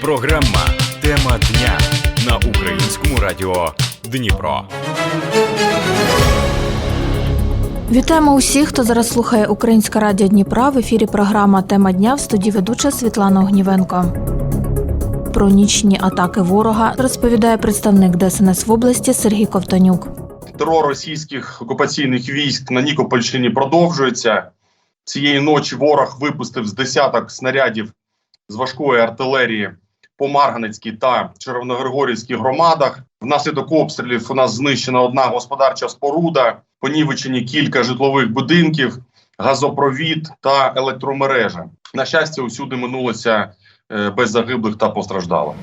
Програма Тема дня на українському радіо Дніпро. Вітаємо усіх, хто зараз слухає Українське радіо Дніпра. В ефірі програма Тема дня в студії ведуча Світлана Огнівенко. Про нічні атаки ворога розповідає представник ДСНС в області Сергій Ковтонюк. терор російських окупаційних військ на Нікопольщині продовжується. Цієї ночі ворог випустив з десяток снарядів з важкої артилерії по Марганецькій та Червоногригорівській громадах. Внаслідок обстрілів у нас знищена одна господарча споруда, понівечені кілька житлових будинків, газопровід та електромережа. На щастя, усюди минулося е, без загиблих та постраждалих.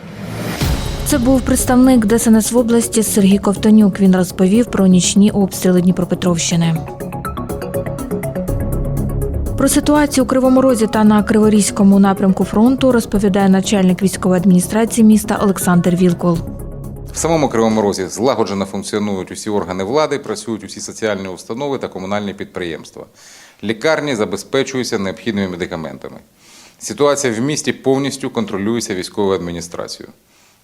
Це був представник ДСНС в області Сергій Ковтонюк. Він розповів про нічні обстріли Дніпропетровщини. Про ситуацію у Кривому Розі та на Криворізькому напрямку фронту розповідає начальник військової адміністрації міста Олександр Вілкул. В самому Кривому Розі злагоджено функціонують усі органи влади, працюють усі соціальні установи та комунальні підприємства. Лікарні забезпечуються необхідними медикаментами. Ситуація в місті повністю контролюється військовою адміністрацією.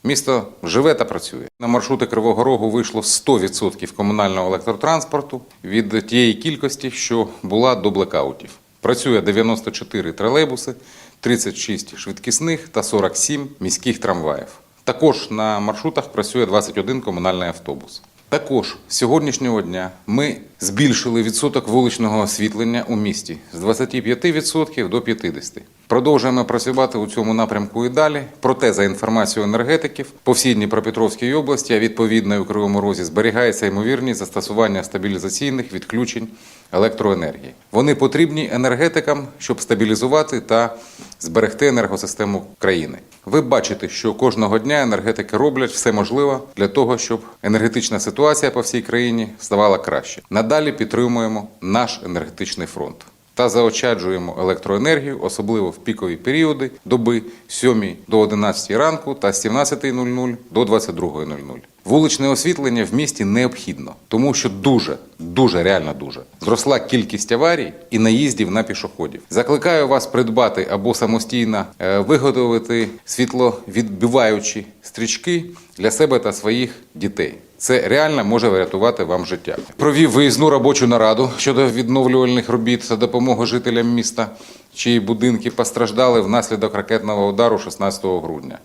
Місто живе та працює. На маршрути Кривого Рогу вийшло 100% комунального електротранспорту від тієї кількості, що була до блекаутів. Працює 94 тролейбуси, 36 швидкісних та 47 міських трамваїв. Також на маршрутах працює 21 комунальний автобус. Також з сьогоднішнього дня ми збільшили відсоток вуличного освітлення у місті з 25% до 50%. Продовжуємо працювати у цьому напрямку і далі. Проте, за інформацією енергетиків, по всій Дніпропетровській області, а відповідно і у Кривому Розі, зберігається ймовірність застосування стабілізаційних відключень електроенергії. Вони потрібні енергетикам, щоб стабілізувати та зберегти енергосистему країни. Ви бачите, що кожного дня енергетики роблять все можливе для того, щоб енергетична ситуація по всій країні ставала краще. Надалі підтримуємо наш енергетичний фронт та заощаджуємо електроенергію, особливо в пікові періоди доби з 7 до 11 ранку та з 17.00 до 22.00. Вуличне освітлення в місті необхідно, тому що дуже, дуже реально дуже зросла кількість аварій і наїздів на пішоходів. Закликаю вас придбати або самостійно е, виготовити світловідбиваючі стрічки для себе та своїх дітей. Це реально може врятувати вам життя. Провів виїзну робочу нараду щодо відновлювальних робіт та допомоги жителям міста, чиї будинки постраждали внаслідок ракетного удару 16 грудня.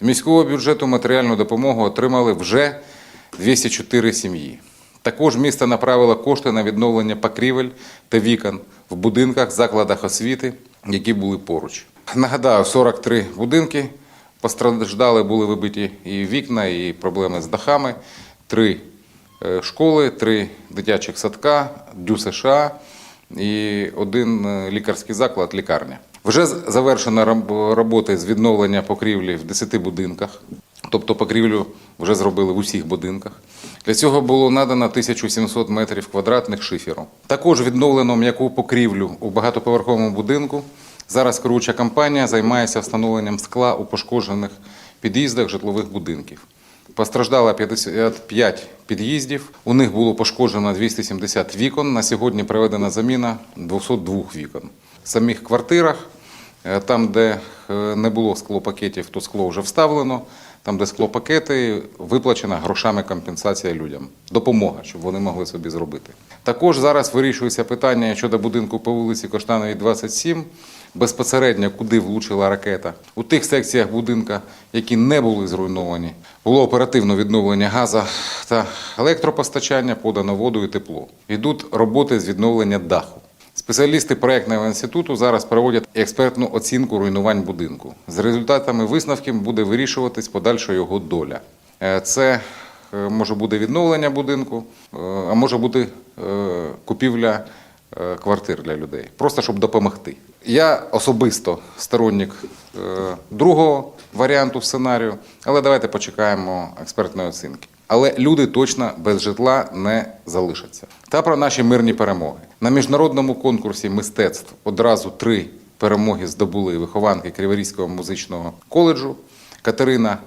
З міського бюджету матеріальну допомогу отримали вже 204 сім'ї. Також місто направило кошти на відновлення покрівель та вікон в будинках, закладах освіти, які були поруч. Нагадаю, 43 будинки постраждали, були вибиті і вікна, і проблеми з дахами. Три е, школи, три дитячих садка, дю США і один е, лікарський заклад, лікарня. Вже з- завершено роб- роботи з відновлення покрівлі в 10 будинках, тобто покрівлю вже зробили в усіх будинках. Для цього було надано 1700 метрів квадратних шиферу. Також відновлено м'яку покрівлю у багатоповерховому будинку. Зараз керуюча компанія займається встановленням скла у пошкоджених під'їздах житлових будинків. Постраждало 55 під'їздів. У них було пошкоджено 270 вікон. На сьогодні проведена заміна 202 вікон. Самих квартирах, е, там, де е, не було склопакетів, то скло вже вставлено. Там, де склопакети, виплачена грошами компенсація людям. Допомога, щоб вони могли собі зробити. Також зараз вирішується питання щодо будинку по вулиці Коштановій, 27, безпосередньо куди влучила ракета. У тих секціях будинка, які не були зруйновані, було оперативно відновлення газу та електропостачання, подано воду і тепло. Йдуть роботи з відновлення даху. Спеціалісти проєктного інституту зараз проводять експертну оцінку руйнувань будинку. з результатами висновків буде вирішуватись подальша його доля. Е, Це е, може бути відновлення будинку, е, а може бути купівля квартир для людей, просто щоб допомогти. Я особисто сторонник другого варіанту сценарію, але давайте почекаємо експертної оцінки. Але люди точно без житла не залишаться. Та про наші мирні перемоги. На міжнародному конкурсі мистецтв одразу три перемоги здобули вихованки Криворізького музичного коледжу. Катерина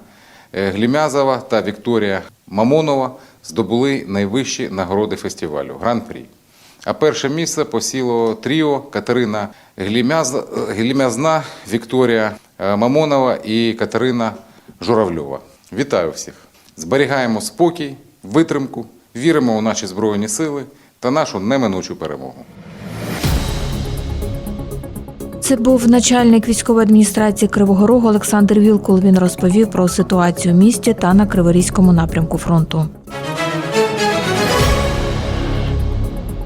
е, Глімязова та Вікторія Мамонова здобули найвищі нагороди фестивалю Гран-прі. А перше місце посіло тріо Катерина Глімязна, Вікторія е, Мамонова і Катерина Журавльова. Вітаю всіх! Зберігаємо спокій, витримку, віримо у наші Збройні Сили та нашу неминучу перемогу. Це був начальник військової адміністрації Кривого Рогу Олександр Вілкул. Він розповів про ситуацію в місті та на Криворізькому напрямку фронту.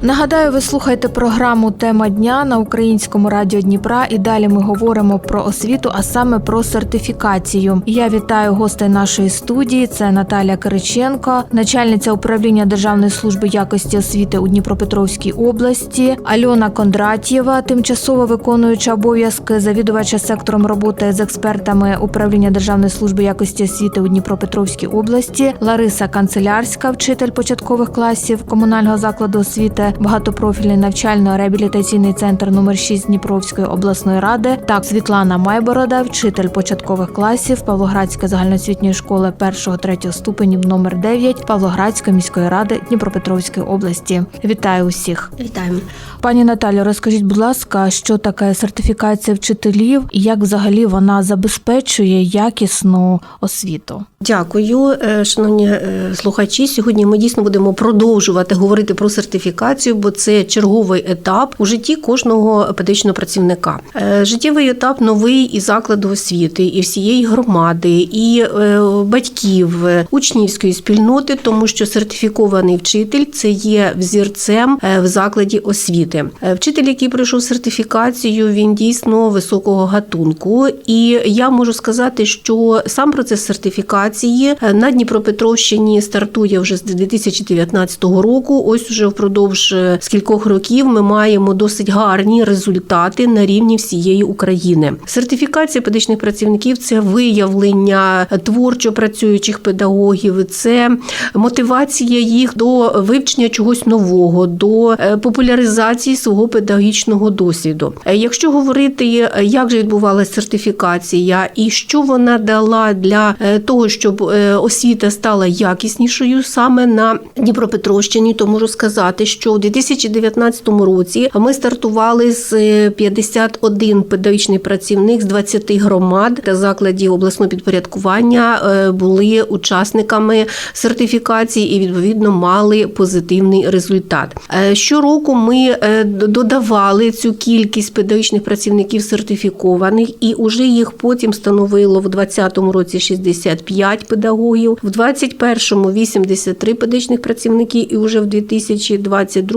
Нагадаю, ви слухаєте програму Тема дня на українському радіо Дніпра. І далі ми говоримо про освіту, а саме про сертифікацію. Я вітаю гостей нашої студії. Це Наталія Кириченко, начальниця управління Державної служби якості освіти у Дніпропетровській області, Альона Кондратєва, тимчасово виконуюча обов'язки завідувача сектором роботи з експертами управління Державної служби якості освіти у Дніпропетровській області, Лариса Канцелярська, вчитель початкових класів комунального закладу освіти, багатопрофільний навчально-реабілітаційний центр номер 6 Дніпровської обласної ради та Світлана Майборода, вчитель початкових класів Павлоградської загальноосвітньої школи 1-3 ступенів номер 9 Павлоградської міської ради Дніпропетровської області. Вітаю усіх. Вітаємо. Пані Наталю, розкажіть, будь ласка, що таке сертифікація вчителів і як взагалі вона забезпечує якісну освіту? Дякую, е, шановні е, слухачі. Сьогодні ми дійсно будемо продовжувати говорити про сертифікацію, бо це черговий етап у житті кожного педагогічного працівника. Е, Життєвий етап новий і закладу освіти, і всієї громади, і е, батьків, е, учнівської спільноти, тому що сертифікований вчитель це є взірцем в закладі освіти. Вчитель, який пройшов сертифікацію, він дійсно високого гатунку. І я можу сказати, що сам процес сертифікації на Дніпропетровщині стартує вже з 2019 року. Ось уже впродовж е, скількох років ми маємо досить гарні результати на рівні всієї України. Сертифікація педагогічних працівників це виявлення творчо працюючих педагогів, це мотивація їх до вивчення чогось нового, до е, популяризації свого педагогічного досвіду. Е, Якщо говорити, як же відбувалася сертифікація і що вона дала для того, щоб освіта стала якіснішою саме на Дніпропетровщині, то можу сказати, що у 2019 році ми стартували з е, 51 педагогічний працівник з 20 громад та закладів обласного підпорядкування е, були учасниками сертифікації і відповідно мали позитивний результат. Е, Щороку ми е, додавали цю кількість педагогічних працівників сертифікованих, і уже їх потім становило в 2020 році 65 педагогів, в 2021 – 83 педагогічних працівники, і вже в 2022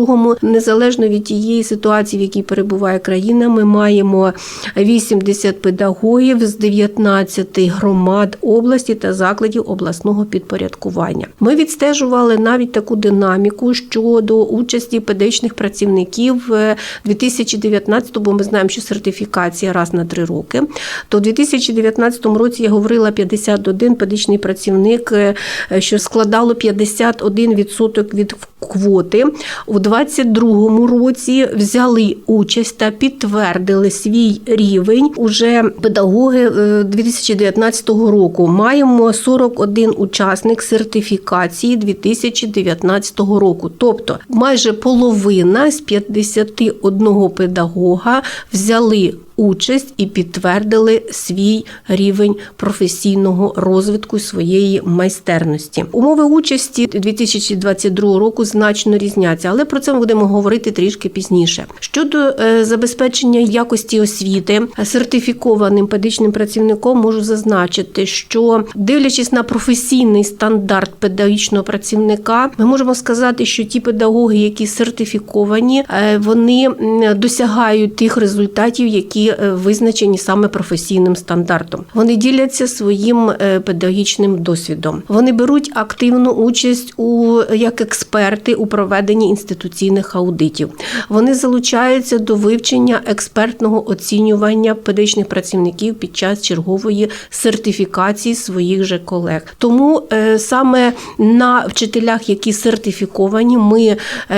незалежно від тієї ситуації, в якій перебуває країна, ми маємо 80 педагогів з 19 громад області та закладів обласного підпорядкування. Ми відстежували навіть таку динаміку щодо участі педагогічних працівників е, 2019, бо ми знаємо, що сертифікація раз на три роки. То в 2019 році я говорила 51 педагогічний працівник, е, що складало 51% від квоти. У 2022 році взяли участь та підтвердили свій рівень уже педагоги е, 2019 року. Маємо 41 учасник сертифікації 2019 року. Тобто майже половина з 51 педагога взяли участь і підтвердили свій рівень професійного розвитку своєї майстерності. Умови участі 2022 року значно різняться, але про це ми будемо говорити трішки пізніше. Щодо е, забезпечення якості освіти сертифікованим педагогічним працівником, можу зазначити, що дивлячись на професійний стандарт педагогічного працівника, ми можемо сказати, що ті педагоги, які сертифіковані, е, вони досягають тих результатів, які е, визначені саме професійним стандартом. Вони діляться своїм е, педагогічним досвідом. Вони беруть активну участь у як експерти у проведенні інституційних аудитів. Вони залучаються до вивчення експертного оцінювання педагогічних працівників під час чергової сертифікації своїх же колег. Тому е, саме на вчителях, які сертифіковані, ми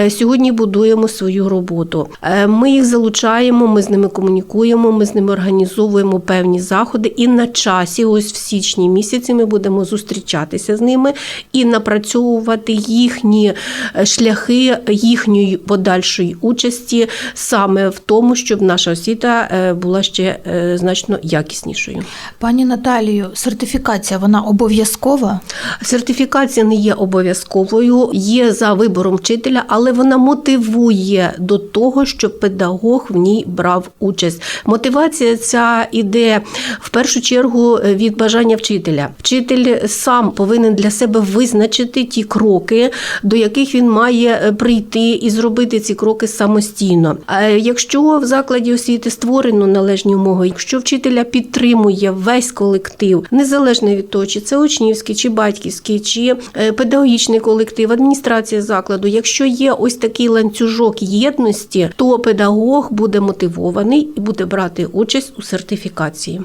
сьогодні будуємо свою роботу. Ми їх залучаємо, ми з ними комунікуємо. Спілкуємо, ми з ними організовуємо певні заходи. І на часі, ось в січні місяці, ми будемо зустрічатися з ними і напрацьовувати їхні е, шляхи їхньої подальшої участі саме в тому, щоб наша освіта е, була ще е, значно якіснішою. Пані Наталію, сертифікація вона обов'язкова? Сертифікація не є обов'язковою, є за вибором вчителя, але вона мотивує до того, щоб педагог в ній брав участь. Мотивація ця іде в першу чергу від бажання вчителя. Вчитель сам повинен для себе визначити ті кроки, до яких він має е, прийти і зробити ці кроки самостійно. А якщо в закладі освіти створено належні умови, якщо вчителя підтримує весь колектив, незалежно від того, чи це учнівський, чи батьківський, чи е, педагогічний колектив, адміністрація закладу, якщо є ось такий ланцюжок єдності, то педагог буде мотивований і буде брати участь у сертифікації.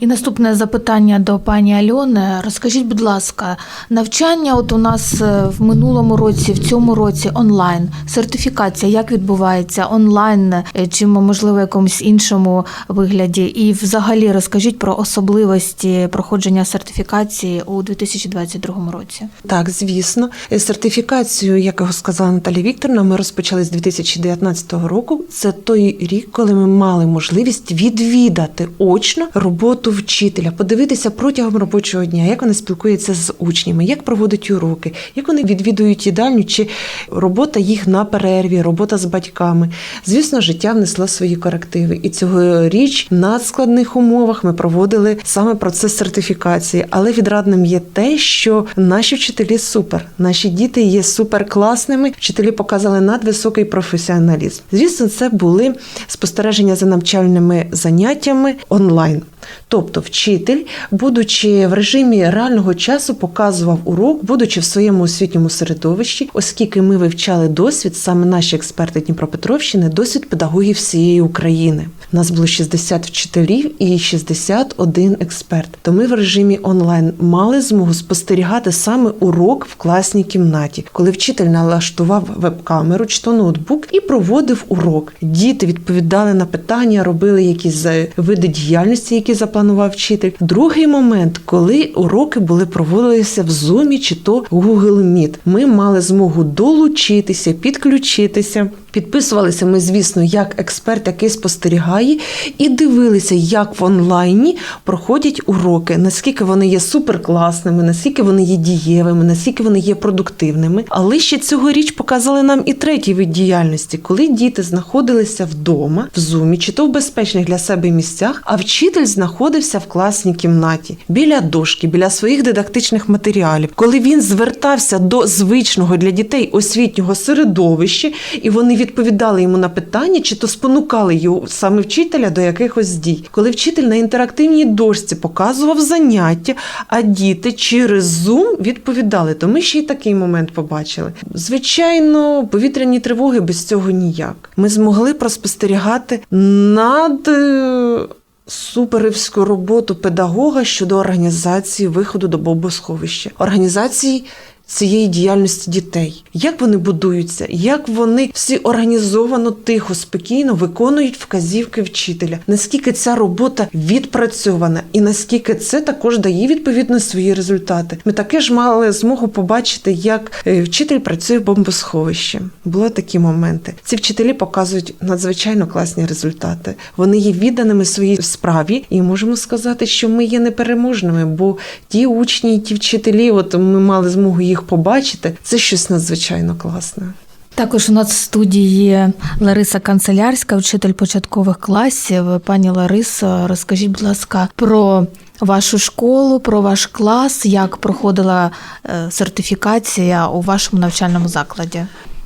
І наступне запитання до пані Альони. Розкажіть, будь ласка, навчання от у нас е, в минулому році, в цьому році онлайн. Сертифікація як відбувається онлайн е, чи можливо в якомусь іншому вигляді? І взагалі розкажіть про особливості проходження сертифікації у 2022 році. Так, звісно, сертифікацію, як сказала Наталія Вікторовна, ми розпочали з 2019 року. Це той рік, коли ми мали можливість відвідати очно роботу вчителя, подивитися протягом робочого дня, як вони спілкуються з учнями, як проводять уроки, як вони відвідують їдальню, чи робота їх на перерві, робота з батьками. Звісно, життя внесло свої корективи, і цьогоріч в надскладних умовах ми проводили саме процес сертифікації. Але відрадним є те, що наші вчителі супер, наші діти є суперкласними. Вчителі показали надвисокий професіоналізм. Звісно, це були спостереження за навчальними заняттями онлайн. Тобто, вчитель, будучи в режимі реального часу, показував урок, будучи в своєму освітньому середовищі, оскільки ми вивчали досвід, саме наші експерти Дніпропетровщини, досвід педагогів всієї України. У нас було 60 вчителів і 61 експерт. То ми в режимі онлайн мали змогу спостерігати саме урок в класній кімнаті, коли вчитель налаштував веб-камеру чи то ноутбук і проводив урок. Діти відповідали на питання, робили якісь види діяльності, які запланував вчитель. Другий момент, коли уроки були проводилися в Zoom чи то Google Meet. Ми мали змогу долучитися, підключитися. Підписувалися ми, звісно, як експерт, який спостерігає, і дивилися, як в онлайні проходять уроки, наскільки вони є суперкласними, наскільки вони є дієвими, наскільки вони є продуктивними. Але ще цьогоріч показали нам і третій вид діяльності, коли діти знаходилися вдома, в зумі, чи то в безпечних для себе місцях, а вчитель знаходився в класній кімнаті біля дошки, біля своїх дидактичних матеріалів, коли він звертався до звичного для дітей освітнього середовища, і вони відповідали йому на питання, чи то спонукали його саме вчителя до якихось дій. Коли вчитель на інтерактивній дошці показував заняття, а діти через Zoom відповідали, то ми ще й такий момент побачили. Звичайно, повітряні тривоги без цього ніяк. Ми змогли проспостерігати над. е, Суперівську роботу педагога щодо організації виходу до бомбосховища, організації цієї діяльності дітей. Як вони будуються, як вони всі організовано, тихо, спокійно виконують вказівки вчителя, наскільки ця робота відпрацьована, і наскільки це також дає відповідно свої результати. Ми таки ж мали змогу побачити, як е, вчитель працює в бомбосховищі. Були такі моменти. Ці вчителі показують надзвичайно класні результати. Вони є відданими своїй справі, і можемо сказати, що ми є непереможними, бо ті учні, ті вчителі, от ми мали змогу їх побачити. Це щось надзвичайно класне. Також у нас в студії Лариса Канцелярська, вчитель початкових класів. Пані Ларисо, розкажіть, будь ласка, про вашу школу, про ваш клас, як проходила е, сертифікація у вашому навчальному закладі.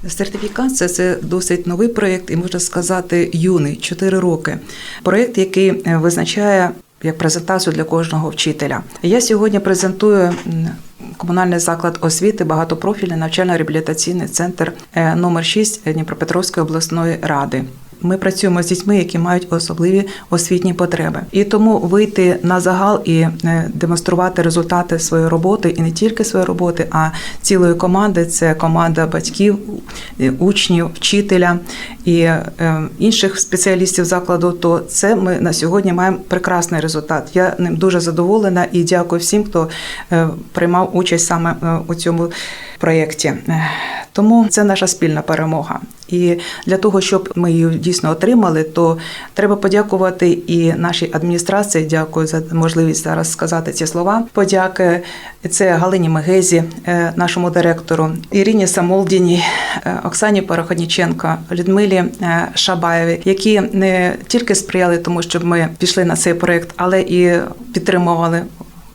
Сертифікація це досить новий проєкт, і можна сказати, юний 4 роки. Проєкт, який е, визначає як презентацію для кожного вчителя. Я сьогодні презентую комунальний заклад освіти, багатопрофільний навчально-реабілітаційний центр е, номер 6 Дніпропетровської обласної ради. Ми працюємо з дітьми, які мають особливі освітні потреби, і тому вийти на загал і е, демонструвати результати своєї роботи, і не тільки своєї роботи, а цілої команди це команда батьків, е, учнів, вчителя і е, інших спеціалістів закладу. То це ми на сьогодні маємо прекрасний результат. Я ним дуже задоволена і дякую всім, хто приймав участь саме у цьому проєкті. Тому це наша спільна перемога. І для того, щоб ми її дійсно отримали, то треба подякувати і нашій адміністрації. Дякую за можливість зараз сказати ці слова. Подяки це Галині Мегезі, е, нашому директору, Ірині Самолдіній, е, Оксані Парохоніченко, Людмилі е, Шабаєві, які не тільки сприяли тому, щоб ми пішли на цей проект, але і підтримували.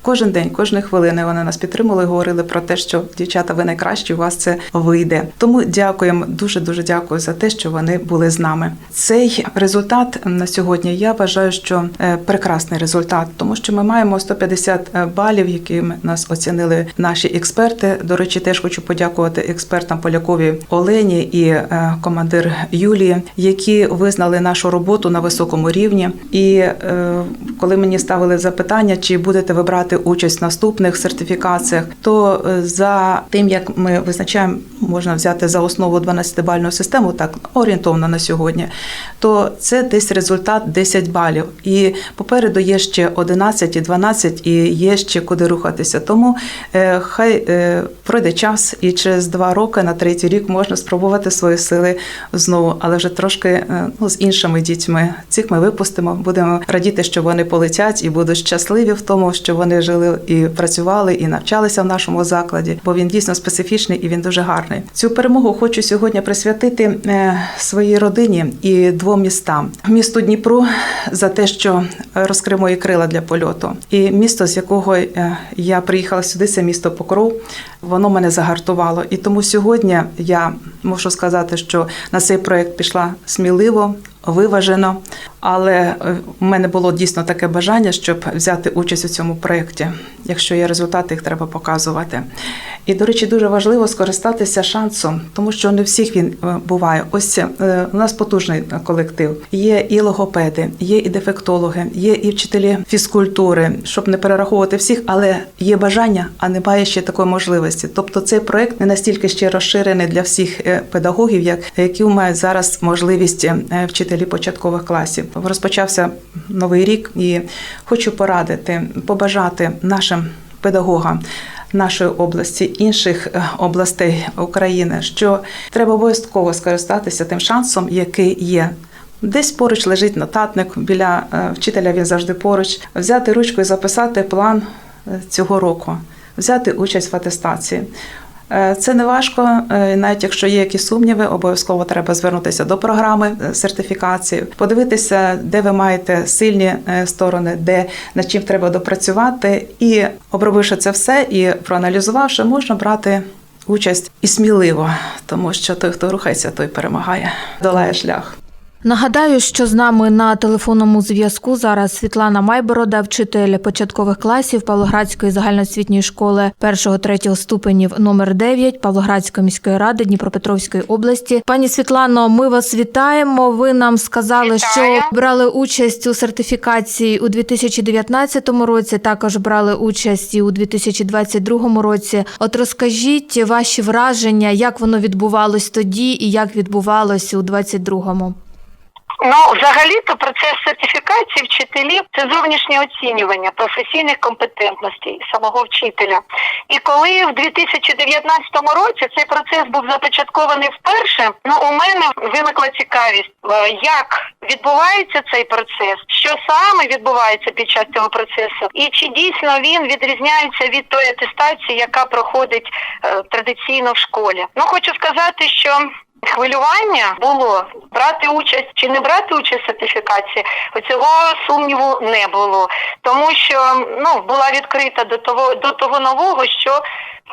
Кожен день, кожної хвилини вони нас підтримували, говорили про те, що дівчата, ви найкращі, у вас це вийде. Тому дякуємо, дуже дуже дякую за те, що вони були з нами. Цей результат на сьогодні я вважаю, що е, прекрасний результат, тому що ми маємо 150 балів, якими нас оцінили наші експерти. До речі, теж хочу подякувати експертам Полякові Олені і е, командир Юлії, які визнали нашу роботу на високому рівні. І е, коли мені ставили запитання, чи будете ви брати участь в наступних сертифікаціях, то е, за тим, як ми визначаємо, можна взяти за основу 12-бальну систему, так орієнтовно на сьогодні, то це десь результат 10 балів. І попереду є ще 11 і 12, і є ще куди рухатися. Тому е, хай е, пройде час, і через два роки на третій рік можна спробувати свої сили знову, але вже трошки ну, з іншими дітьми. Цих ми випустимо. Будемо радіти, що вони полетять і будуть щасливі в тому, що вони жили і працювали, і навчалися в нашому закладі, бо він дійсно специфічний і він дуже гарний. Цю перемогу хочу сьогодні присвятити е, своїй родині і двом містам: місту Дніпру за те, що розкрив мої крила для польоту, і місто, з якого е, я приїхала сюди, це місто Покров. Воно мене загартувало. І тому сьогодні я можу сказати, що на цей проект пішла сміливо, виважено. Але е, в мене було дійсно таке бажання, щоб взяти участь у цьому проєкті. Якщо є результати, їх треба показувати. І, до речі, дуже важливо скористатися шансом, тому що не всіх він е, буває. Ось е, у нас потужний колектив. Є і логопеди, є і дефектологи, є і вчителі фізкультури, щоб не перераховувати всіх, але є бажання, а немає ще такої можливості. Тобто цей проект не настільки ще розширений для всіх педагогів, як які мають зараз можливість вчителі початкових класів. Розпочався новий рік, і хочу порадити, побажати нашим педагогам. Нашої області, інших е, областей України, що треба обов'язково скористатися тим шансом, який є. Десь поруч лежить нотатник біля е, вчителя. Він завжди поруч. Взяти ручку і записати план е, цього року, взяти участь в атестації. Е, Це не важко, е, навіть якщо є якісь сумніви, обов'язково треба звернутися до програми е, сертифікації, подивитися, де ви маєте сильні сторони, де над чим треба допрацювати, і обробивши це все і проаналізувавши, можна брати участь і сміливо, тому що той, хто рухається, той перемагає, долає шлях. Нагадаю, що з нами на телефонному зв'язку зараз Світлана Майборода, вчитель початкових класів Павлоградської загальноосвітньої школи 1-3 ступенів номер 9 Павлоградської міської ради Дніпропетровської області. Пані Світлано, ми вас вітаємо. Ви нам сказали, Вітаю. що брали участь у сертифікації у 2019 році. Також брали участь і у 2022 році. От розкажіть ваші враження, як воно відбувалось тоді і як відбувалось у 2022 Ну, взагалі-то процес сертифікації вчителів це зовнішнє оцінювання професійних компетентностей самого вчителя. І коли в 2019 році цей процес був започаткований вперше, ну у мене виникла цікавість, е, як відбувається цей процес, що саме відбувається під час цього процесу, і чи дійсно він відрізняється від тої атестації, яка проходить е, традиційно в школі. Ну хочу сказати, що Хвилювання було брати участь чи не брати участь в сертифікації. Цього сумніву не було, тому що ну була відкрита до того до того нового, що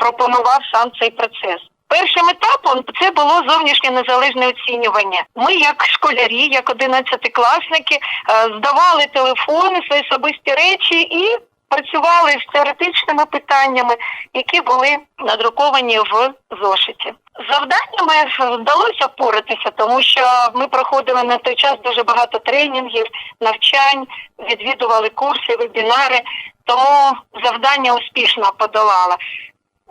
пропонував сам цей процес. Першим етапом це було зовнішнє незалежне оцінювання. Ми, як школярі, як одинадцятикласники, е, здавали телефони, свої особисті речі і працювали з теоретичними питаннями, які були надруковані в зошиті. Завданнями вдалося впоратися, тому що ми проходили на той час дуже багато тренінгів, навчань, відвідували курси, вебінари, тому завдання успішно подолала.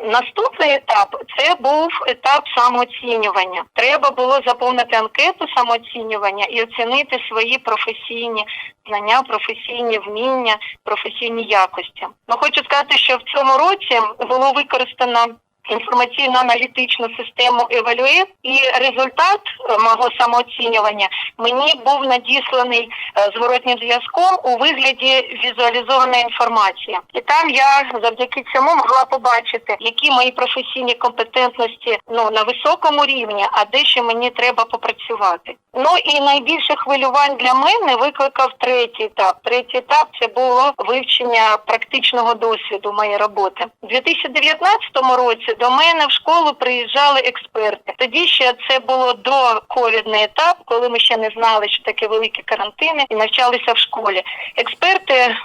Наступний етап це був етап самооцінювання. Треба було заповнити анкету самооцінювання і оцінити свої професійні знання, професійні вміння, професійні якості. Ну хочу сказати, що в цьому році було використано інформаційно-аналітичну систему Evaluate, і результат е, мого самооцінювання мені був надісланий е, зворотнім зв'язком у вигляді візуалізованої інформації. І там я завдяки цьому могла побачити, які мої професійні компетентності ну на високому рівні, а де ще мені треба попрацювати. Ну і найбільше хвилювань для мене викликав третій етап. Третій етап це було вивчення практичного досвіду моєї роботи. У 2019 році до мене в школу приїжджали експерти. Тоді ще це було до ковідний етап, коли ми ще не знали, що таке великі карантини, і навчалися в школі. Експерти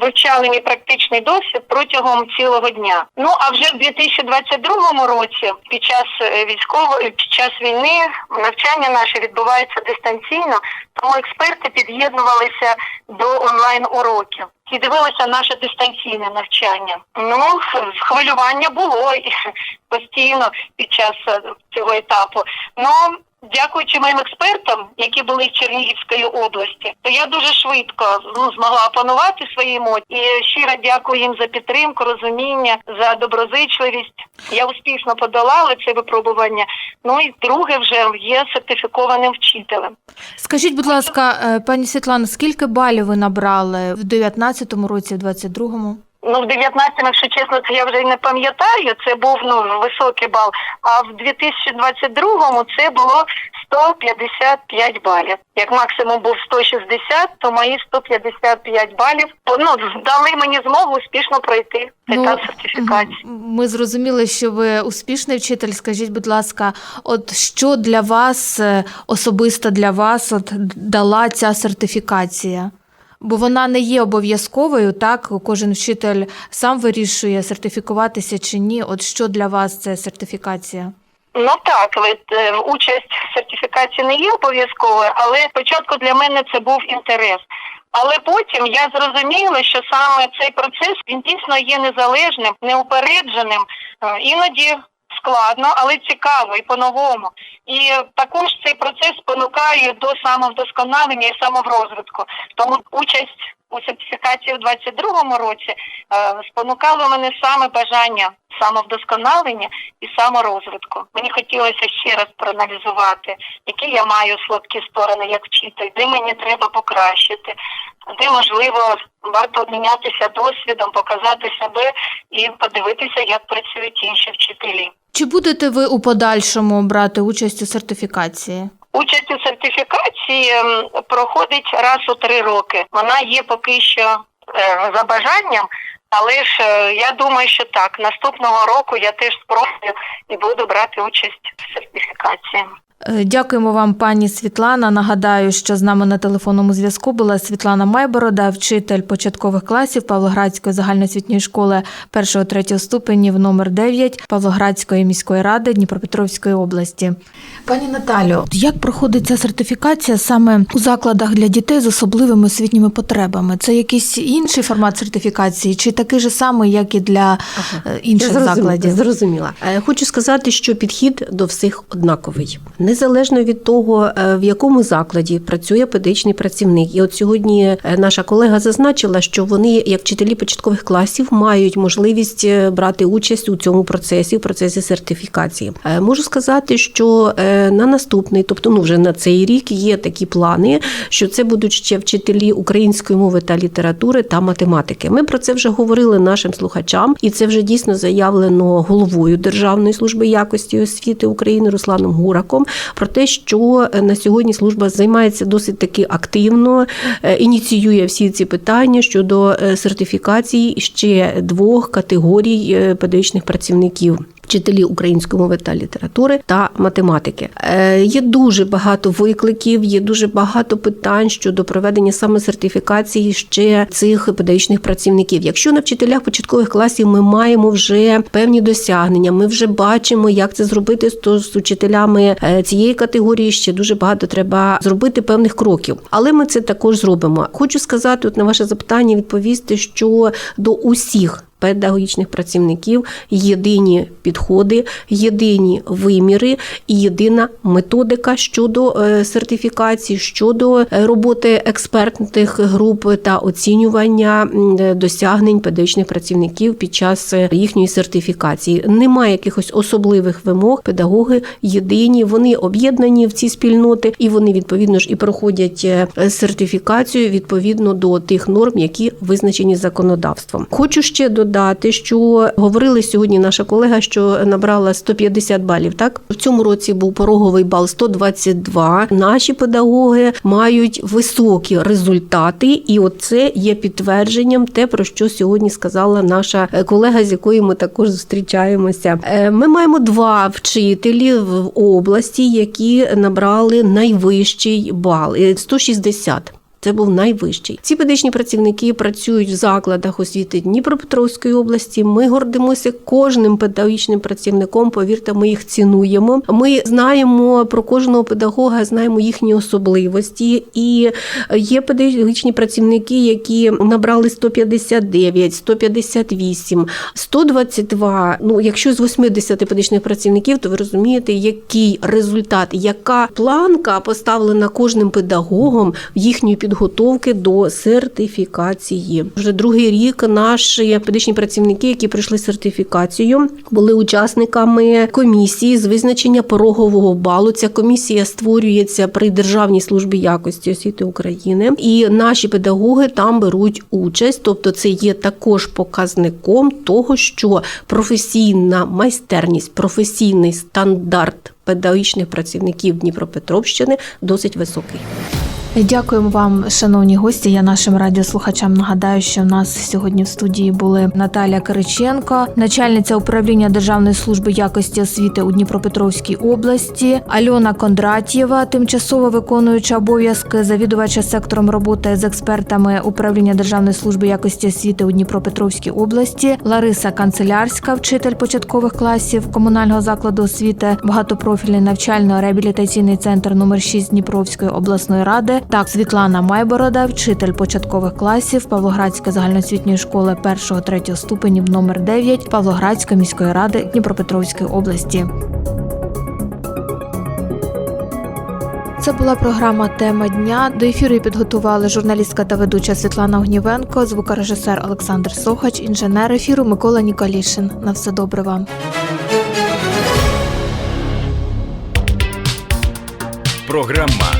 вивчали мій практичний досвід протягом цілого дня. Ну а вже в 2022 році, під час е, військової під час війни, навчання наше відбувається дистанційно, тому експерти під'єднувалися до онлайн уроків. І дивилися наше дистанційне навчання. Ну, хвилювання було постійно під час цього етапу. Ну, дякуючи моїм експертам, які були з Чернігівської області, то я дуже швидко ну, змогла опанувати свої емоції. І щиро дякую їм за підтримку, розуміння, за доброзичливість. Я успішно подолала це випробування. Ну і друге вже є сертифікованим вчителем. Скажіть, будь ласка, е, пані Світлана, скільки балів ви набрали в 19-му році, в 22-му? Ну, в 19-му, якщо чесно, це я вже й не пам'ятаю. Це був ну високий бал. А в 2022-му це було 155 балів. Як максимум був 160, то мої 155 балів ну, дали мені змогу успішно пройти етап сертифікації. Ми зрозуміли, що ви успішний вчитель. Скажіть, будь ласка, от що для вас е, особисто для вас от дала ця сертифікація? Бо вона не є обов'язковою, так кожен вчитель сам вирішує сертифікуватися чи ні. От що для вас це сертифікація? Ну так, е, участь в сертифікації не є обов'язковою, але спочатку для мене це був інтерес. Але потім я зрозуміла, що саме цей процес він дійсно є незалежним, неупередженим, е, іноді складно, але цікаво і по-новому. І також цей процес спонукає до самовдосконалення і самоврозвитку. Тому участь у сертифікації в 22-му році е, спонукало мене саме бажання самовдосконалення і саморозвитку. Мені хотілося ще раз проаналізувати, які я маю слабкі сторони як вчитель, де мені треба покращити, де можливо варто обмінятися досвідом, показати себе і подивитися, як працюють інші вчителі. Чи будете ви у подальшому брати участь у сертифікації? Участь у сертифікації проходить раз у три роки. Вона є поки що е, за бажанням, але ж е, я думаю, що так. Наступного року я теж спробую і буду брати участь в сертифікації. Е, Дякуємо вам, пані Світлана. Нагадаю, що з нами на телефонному зв'язку була Світлана Майборода, вчитель початкових класів Павлоградської загальноосвітньої школи 1-3 ступенів номер 9 Павлоградської міської ради Дніпропетровської області. Пані Наталю, як проходить ця сертифікація саме у закладах для дітей з особливими освітніми потребами? Це якийсь інший формат сертифікації, чи такий же самий, як і для е, інших Я зрозуміла, закладів? Зрозуміла. Е, Хочу сказати, що підхід до всіх однаковий, незалежно від того, е, в якому закладі працює педагогічний працівник. І от сьогодні наша колега зазначила, що вони, як вчителі початкових класів, мають можливість брати участь у цьому процесі, в процесі сертифікації. Можу сказати, що на наступний, тобто ну вже на цей рік, є такі плани, що це будуть ще вчителі української мови та літератури та математики. Ми про це вже говорили нашим слухачам, і це вже дійсно заявлено головою Державної служби якості освіти України Русланом Гураком про те, що е, на сьогодні служба займається досить таки активно, е, ініціює всі ці питання щодо е, сертифікації ще двох категорій е, педагогічних працівників. Вчителі української мови та літератури та математики. Е, Є дуже багато викликів, є дуже багато питань щодо проведення саме сертифікації ще цих педагогічних працівників. Якщо на вчителях початкових класів ми маємо вже певні досягнення, ми вже бачимо, як це зробити з, з учителями е, цієї категорії. Ще дуже багато треба зробити певних кроків, але ми це також зробимо. Хочу сказати, от на ваше запитання відповісти, що до усіх педагогічних працівників єдині підходи, єдині виміри і єдина методика щодо е, сертифікації, щодо е, роботи експертних груп та оцінювання е, досягнень педагогічних працівників під час їхньої сертифікації. Немає якихось особливих вимог. Педагоги єдині, вони об'єднані в ці спільноти, і вони відповідно ж і проходять сертифікацію відповідно до тих норм, які визначені законодавством. Хочу ще додати, що говорили сьогодні наша колега, що набрала 150 балів. Так в цьому році був пороговий бал 122. Наші педагоги мають високі результати, і оце є підтвердженням те, про що сьогодні сказала наша е, колега, з якою ми також зустрічаємося. Е, Ми маємо два вчителі в області, які набрали найвищий бал е, 160. Це був найвищий. Ці педагогічні працівники працюють в закладах освіти Дніпропетровської області. Ми гордимося кожним педагогічним працівником. Повірте, ми їх цінуємо. Ми знаємо про кожного педагога, знаємо їхні особливості. І є педагогічні працівники, які набрали 159, 158, 122. Ну, якщо з 80 педагогічних працівників, то ви розумієте, який результат, яка планка поставлена кожним педагогом в їхньої підготовки до сертифікації. Вже другий рік наші педагогічні працівники, які пройшли сертифікацію, були учасниками комісії з визначення порогового балу. Ця комісія створюється при Державній службі якості освіти України, і наші педагоги там беруть участь. Тобто, це є також показником того, що професійна майстерність, професійний стандарт педагогічних працівників Дніпропетровщини досить високий. Дякуємо вам, шановні гості. Я нашим радіослухачам нагадаю, що в нас сьогодні в студії були Наталя Кириченко, начальниця управління Державної служби якості освіти у Дніпропетровській області, Альона Кондратєва, тимчасово виконуюча обов'язки завідувача сектором роботи з експертами управління Державної служби якості освіти у Дніпропетровській області, Лариса Канцелярська, вчитель початкових класів комунального закладу освіти, багатопрофільний навчально-реабілітаційний центр номер 6 Дніпровської обласної ради та Світлана Майборода, вчитель початкових класів Павлоградської загальноосвітньої школи 1-3 ступенів номер 9 Павлоградської міської ради Дніпропетровської області. Це була програма Тема дня. До ефіру її підготували журналістка та ведуча Світлана Огнівенко, звукорежисер Олександр Сохач, інженер ефіру Микола Ніколішин. На все добре вам. Програма